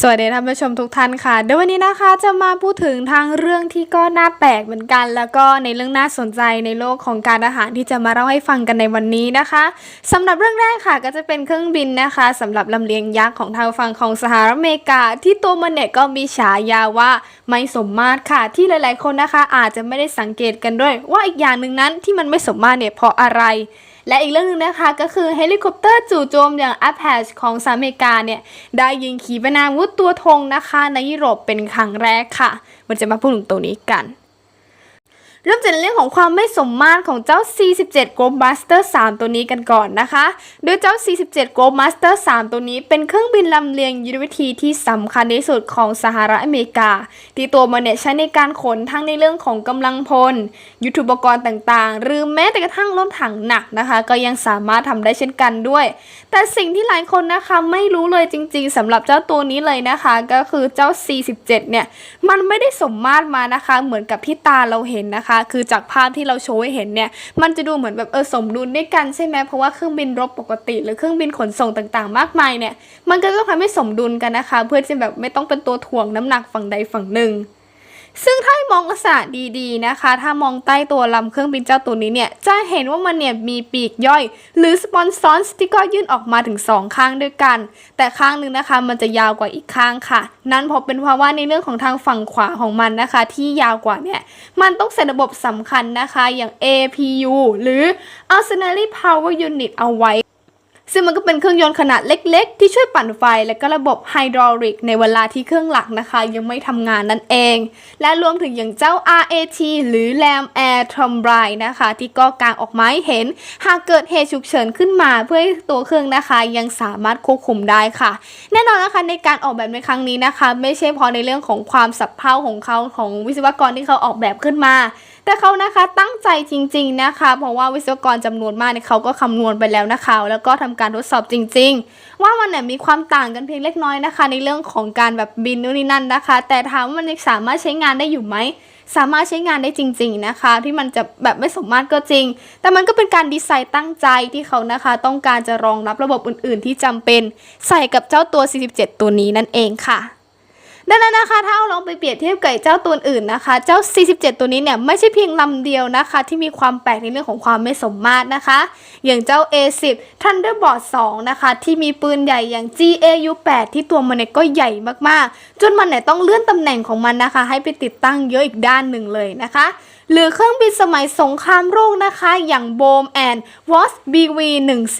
สวัสดีท่านผู้ชมทุกท่านค่ะเดี๋ยววันนี้นะคะจะมาพูดถึงทางเรื่องที่ก็น่าแปลกเหมือนกัน แล้วก็ในเรื่องน่าสนใจในโลกของการอาหารที่จะมาเล่าให้ฟังกันในวันนี้นะคะสำหรับเรื่องแรกค่ะก็จะเป็นเครื่องบินนะคะสำหรับลำเลียงยักษ์ของทางฝั่งของสหรัฐอเมริกา ที่ตัวมันเนี่ยก็มีฉายาว่าไม่สมมาตรค่ะ ที่หลาย ๆ คนนะคะ อาจจะไม่ได้สังเกตกันด้วย ว่าอีกอย่างหนึ่งนั้นที่มันไม่สมมาตรเนี่ยเพราะอะไร และอีกเรื่องหนึงนะคะก็คือเฮลิคอปเตอร์จู่โจมอย่าง Apache ของสหรัฐอเมริกาเนี่ย ได้ยิงขีปนาวุธตัวธงนะคะ ในยุโรปเป็นครั้งแรกค่ะ มันจะมาพูดถึงตัวนี้กัน เริ่มจากในเรื่องของความไม่สมมาตรของเจ้า C17 Globe Master 3 ตัวนี้กันก่อนนะคะ โดยเจ้า C17 Globe Master 3 ตัวนี้เป็นเครื่องบินลำเลียงยุทธวิธีที่สำคัญที่สุดของสหรัฐอเมริกา ที่ตัวมันเนี่ยใช้ในการขนทั้งในเรื่องของกำลังพล ยุทโธปกรณ์ต่างๆ หรือแม้แต่กระทั่งรถถังหนักนะคะ ก็ยังสามารถทำได้เช่นกันด้วย แต่สิ่งที่หลายคนนะคะไม่รู้เลยจริง ๆสำหรับเจ้าตัวนี้เลยนะคะ ก็คือเจ้า C17 เนี่ยมันไม่ได้สมมาตรมานะคะ เหมือนกับที่ตาเราเห็นนะคะคือจากภาพที่เราโชว์ให้เห็นเนี่ย มันจะดูเหมือนแบบเออสมดุลด้วยกันใช่ไหมเพราะว่าเครื่องบินรบปกติ หรือเครื่องบินขนส่งต่างๆ มากมายเนี่ย มันก็ต้องทำให้สมดุลกันนะคะ เพื่อที่แบบไม่ต้องเป็นตัวถ่วงน้ำหนักฝั่งใดฝั่งหนึ่ง ซึ่งถ้ามองลักษณะดีๆนะคะ ถ้ามองใต้ตัวลำเครื่องบินเจ้าตัวนี้เนี่ย จะเห็นว่ามันเนี่ยมีปีกย่อย หรือสปอนซอนส์ที่ก็ยื่นออกมาถึง 2 ข้างด้วยกัน แต่ข้างหนึ่งนะคะมันจะยาวกว่าอีกข้างค่ะ นั่นเพราะเป็นเพราะว่าในเรื่องของทางฝั่งขวาของมันนะคะ ที่ยาวกว่าเนี่ย มันต้องใส่ระบบสำคัญนะคะ อย่าง APU หรือ Auxiliary Power Unit เอาไว้ ซึ่งมันก็เป็นเครื่องยนต์ขนาดเล็ก ๆ ที่ช่วยปั่นไฟ และก็ระบบไฮดรอลิกในเวลาที่เครื่องหลักนะคะ ยังไม่ทำงานนั่นเอง และรวมถึงอย่างเจ้า RAT หรือ Ram Air t r u m b r i นะคะ ที่ก็กางออกมาให้เห็น หากเกิดเหตุฉุกเฉินขึ้นมาเพื่อให้ตัวเครื่องนะคะ ยังสามารถควบคุมได้ค่ะ แน่นอนนะคะในการออกแบบในครั้งนี้นะคะ ไม่ใช่เพอในเรื่องของความสับเพร่าของเขาของวิศวกรที่เขาออกแบบขึ้นมา แต่เขานะคะตั้งใจจริง ๆนะคะ เพราะว่าวิศวกรจำนวนมากเนี่ยเขาก็คำนวณไปแล้วนะคะ แล้วก็ทำการทดสอบจริง ๆ ว่ามันเนี่ยมีความต่างกันเพียงเล็กน้อยนะคะ ในเรื่องของการแบบบินนู่นนี่นั่นนะคะ แต่ถามว่ามันสามารถใช้งานได้อยู่ไหมสามารถใช้งานได้จริง ๆนะคะ ที่มันจะแบบไม่สมมาตรก็จริง แต่มันก็เป็นการดีไซน์ตั้งใจที่เขานะคะ ต้องการจะรองรับระบบอื่น ๆ ที่จำเป็น ใส่กับเจ้าตัว 47 ตัวนี้นั่นเองค่ะ ดังนั้นนะคะถ้าเอาลองไปเปรียบเทียบกับเจ้าตัวอื่นนะคะ เจ้า 47 ตัวนี้เนี่ยไม่ใช่เพียงลำเดียวนะคะ ที่มีความแปลกในเรื่องของความไม่สมมาตรนะคะ อย่างเจ้า A10 Thunderbolt 2นะคะที่มีปืนใหญ่อย่าง GAU8 ที่ตัวมันเนี่ยก็ใหญ่มากๆ จนมันเนี่ยต้องเลื่อนตำแหน่งของมันนะคะ ให้ไปติดตั้งเยอะอีกด้านหนึ่งเลยนะคะหรือเครื่องบินสมัยสงครามโลกนะคะ อย่าง b o m and Was BV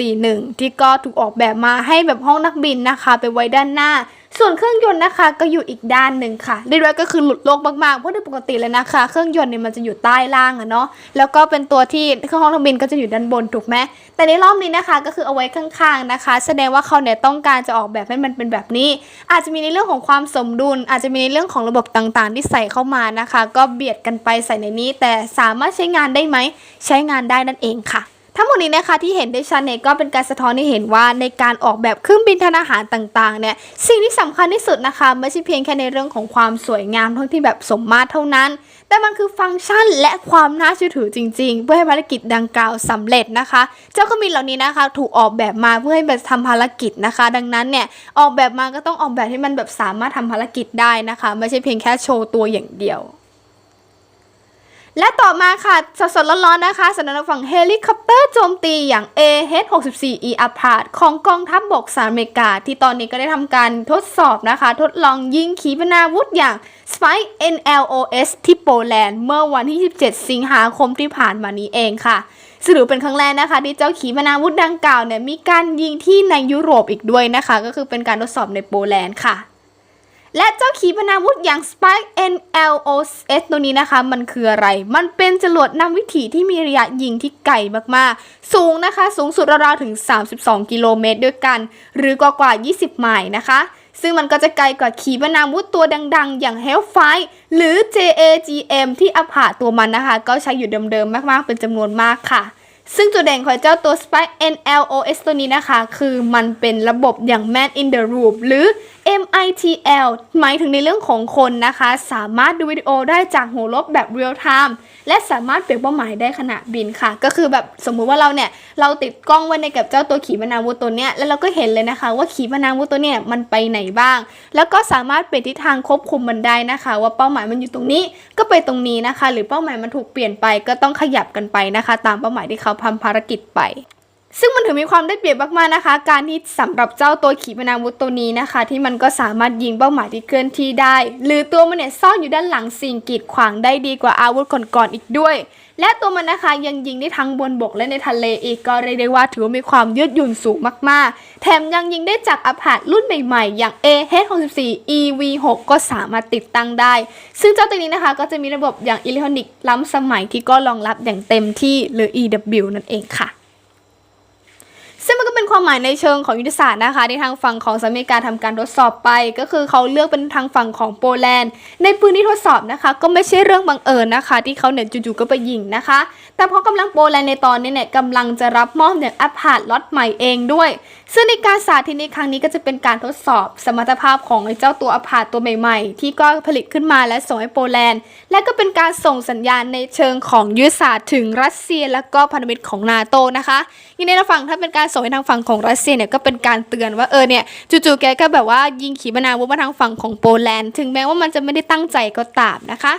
141ที่ก็ถูกออกแบบมาให้แบบห้องนักบินนะคะ ไปไว้ด้านหน้า ส่วนเครื่องยนต์นะคะก็อยู่อีกด้านหนึ่งค่ะเรียกได้ว่าก็คือหลุดโลกมากๆเพราะโดยปกติเลยนะคะ เครื่องยนต์เนี่ยมันจะอยู่ใต้ล่างอะเนาะแล้วก็เป็นตัวที่เครื่องห้องนักบินก็จะอยู่ด้านบนถูกไหมแต่ในรอบนี้นะคะก็คือเอาไว้ข้างๆนะคะ แสดงว่าเขาเนี่ยต้องการจะออกแบบให้มันเป็นแบบนี้ อาจจะมีในเรื่องของความสมดุล อาจจะมีในเรื่องของระบบต่างๆ ที่ใส่เข้ามานะคะ ก็เบียดกันไปใส่ในนี้ แต่สามารถใช้งานได้ไหมใช้งานได้นั่นเองค่ะ ทั้งหมดนี้นะคะที่เห็นได้ชัดเนี่ยก็เป็นการสะท้อนให้เห็นว่าในการออกแบบเครื่องบินทานอาหารต่างๆเนี่ยสิ่งที่สำคัญที่สุดนะคะไม่ใช่เพียงแค่ในเรื่องของความสวยงามเท่าที่แบบสมมาตรเท่านั้น แต่มันคือฟังก์ชันและความน่าเชื่อถือจริง ๆ เพื่อให้ภารกิจดังกล่าวสำเร็จนะคะ เจ้าเครื่องบินเหล่านี้นะคะ ถูกออกแบบมาเพื่อให้แบบทำภารกิจนะคะ ดังนั้นเนี่ยออกแบบมาก็ต้องออกแบบให้มันแบบสามารถทำภารกิจได้นะคะ ไม่ใช่เพียงแค่โชว์ตัวอย่างเดียว และต่อมาค่ะสดๆร้อนๆนะคะสำหรับฝั่งเฮลิคอปเตอร์โจมตีอย่าง AH-64E a p a r t ของกองทัพบบกสหรัฐอเมริกา ที่ตอนนี้ก็ได้ทำการทดสอบนะคะ ทดลองยิงขีปนาวุธอย่าง Spike NLOS ที่โปแลนด์เมื่อวันที่27สิงหาคมที่ผ่านมานี้เองค่ะสรุปเป็นครั้งแรกนะคะที่เจ้าขีปนาวุธดังกล่าวเนี่ยมีการยิงที่ในยุโรปอีกด้วยนะคะ ก็คือเป็นการทดสอบในโปแลนด์ค่ะ และเจ้าขีปนาวุธอย่าง Spike NLOS ตัวนี้นะคะ มันคืออะไร มันเป็นจรวดนำวิถีที่มีระยะยิงที่ไกลมากๆ สูงนะคะ สูงสุดราวๆถึง 32 กิโลเมตรด้วยกัน หรือกว่ากว่า 20 ไมล์นะคะ ซึ่งมันก็จะไกลกว่าขีปนาวุธตัวดังๆ อย่าง Hellfire หรือ JAGM ที่อภาตัวมันนะคะ ก็ใช้อยู่เดิมๆมากๆ เป็นจำนวนมากค่ะ ซึ่งจุดเด่นของเจ้าตัว Spike NLOS ตัวนี้นะคะ คือมันเป็นระบบอย่าง Man in the Loop หรือ MITL หมายถึงในเรื่องของคนนะคะ สามารถดูวิดีโอได้จากหัวลบแบบ real time และสามารถเปลี่ยนเป้าหมายได้ขณะบินค่ะ ก็คือแบบสมมุติว่าเราเนี่ย เราติดกล้องไว้ในกับเจ้าตัวขีปนาวุธตัวเนี้ยแล้วเราก็เห็นเลยนะคะ ว่าขีปนาวุธตัวเนี้ยมันไปไหนบ้าง แล้วก็สามารถเปลี่ยนทิศทางควบคุมมันได้นะคะ ว่าเป้าหมายมันอยู่ตรงนี้ก็ไปตรงนี้นะคะ หรือเป้าหมายมันถูกเปลี่ยนไปก็ต้องขยับกันไปนะคะ ตามเป้าหมายที่เขาทำภารกิจไป ซึ่งมันถือมีความได้เปรียบมากๆนะคะ การที่สำหรับเจ้าตัวขีปนาวุธตัวนี้นะคะ ที่มันก็สามารถยิงเป้าหมายที่เคลื่อนที่ได้ หรือตัวมันเนี่ยซ่อนอยู่ด้านหลังสิ่งกีดขวางได้ดีกว่าอาวุธก่อนๆอีกด้วย และตัวมันนะคะยังยิงได้ทั้งบนบกและในทะเลอีกก็เรียกได้ว่าถือว่ามีความยืดหยุ่นสูงมากๆ แถมยังยิงได้จากอพาร์ตรุ่นใหม่ๆ อย่าง AH64 EV6 ก็สามารถติดตั้งได้ ซึ่งเจ้าตัวนี้นะคะก็จะมีระบบอย่างอิเล็กทรอนิกส์ล้ำสมัยที่ก็รองรับอย่างเต็มที่หรือ EW นั่นเองค่ะ ซึ่งมันก็เป็นความหมายในเชิงของยุทธศาสตร์นะคะที่ทางฝั่งของสหรัฐอเมริกาทำการทดสอบไป ก็คือเขาเลือกเป็นทางฝั่งของโปแลนด์ ในปืนที่ทดสอบนะคะ ก็ไม่ใช่เรื่องบังเอิญนะคะ ที่เขาเนี่ยจู่ๆก็ไปยิงนะคะ แต่เพราะกำลังโปแลนด์ในตอนนี้เนี่ยกำลังจะรับมอบอย่างอัพาร์ตล็อตใหม่เองด้วย ซึ่งในการสาธิตในครั้งนี้ก็จะเป็นการทดสอบสมรรถภาพของไอ้เจ้าตัวอพาร์ตตัวใหม่ ๆ ที่ก็ผลิตขึ้นมาและส่งให้โปแลนด์ และก็เป็นการส่งสัญญาณในเชิงของยุทธศาสตร์ถึงรัสเซีย และก็พันธมิตรของนาโตนะคะยิงในฝั่งถ้าเป็นการส่งให้ทางฝั่งของรัสเซียเนี่ยก็เป็นการเตือนว่าเออเนี่ยจู่ๆแกก็แบบว่ายิงขีปนาวุธมาทางฝั่งของโปแลนด์ ถึงแม้ว่ามันจะไม่ได้ตั้งใจก็ตามนะคะ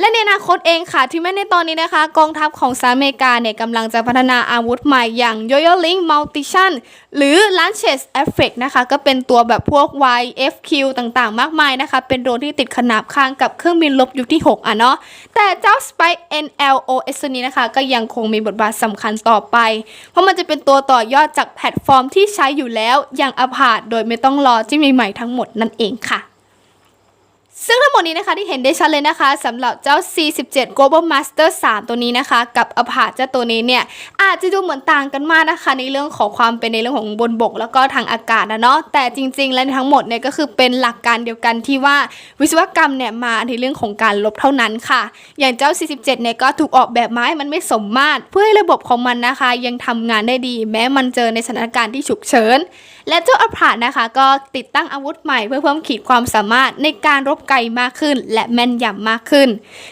และในอนาคตเองค่ะที่แม้ในตอนนี้นะคะ กองทัพของสหรัฐอเมริกาเนี่ยกำลังจะพัฒนาอาวุธใหม่อย่าง Yo-Yo Link Multition หรือ Launches Effect นะคะ ก็เป็นตัวแบบพวก YFQ ต่างๆ มากมายนะคะ เป็นโดรนที่ติดขนาบข้างกับเครื่องบินลบยุคที่ 6 อะเนาะแต่เจ้า Spike NLOS นี้นะคะ ก็ยังคงมีบทบาทสำคัญต่อไป เพราะมันจะเป็นตัวต่อยอดจากแพลตฟอร์มที่ใช้อยู่แล้วอย่างอพาร์ตโดยไม่ต้องรอที่มีใหม่ทั้งหมดนั่นเองค่ะ ซึ่งทั้งหมดนี้นะคะที่เห็นได้ชัดเลยนะคะสำหรับเจ้า C17 Global Master 3 ตัวนี้นะคะ กับอพาร์เจ้าตัวนี้เนี่ย อาจจะดูเหมือนต่างกันมากนะคะ ในเรื่องของความเป็นในเรื่องของบนบก แล้วก็ทางอากาศนะเนาะแต่จริง ๆ แล้วทั้งหมดเนี่ยก็คือเป็นหลักการเดียวกันที่ว่าวิศวกรรมเนี่ยมาในเรื่องของการลบเท่านั้นค่ะ อย่างเจ้า C17 เนี่ยก็ถูกออกแบบมาให้มันไม่สมมาตร เพื่อให้ระบบของมันนะคะ ยังทำงานได้ดี แม้มันเจอในสถานการณ์ที่ฉุกเฉิน และเจ้าอพาร์ตนะคะก็ติดตั้งอาวุธใหม่เพื่อเพิ่มขีดความสามารถในการรบไกลมากขึ้น และแม่นยำมากขึ้น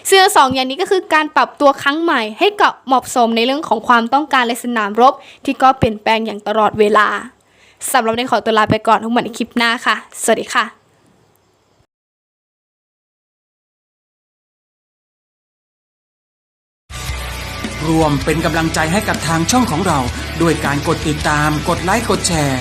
ซึ่งทั้งสองอย่างนี้ก็คือการปรับตัวครั้งใหม่ให้กับเหมาะสมในเรื่องของความต้องการในสนามรบ ที่ก็เปลี่ยนแปลงอย่างตลอดเวลาสำหรับวันขอตัวลาไปก่อนทุกคนในคลิปหน้าค่ะ สวัสดีค่ะรวมเป็นกำลังใจให้กับทางช่องของเรา ด้วยการกดติดตาม กดไลค์ กดแชร์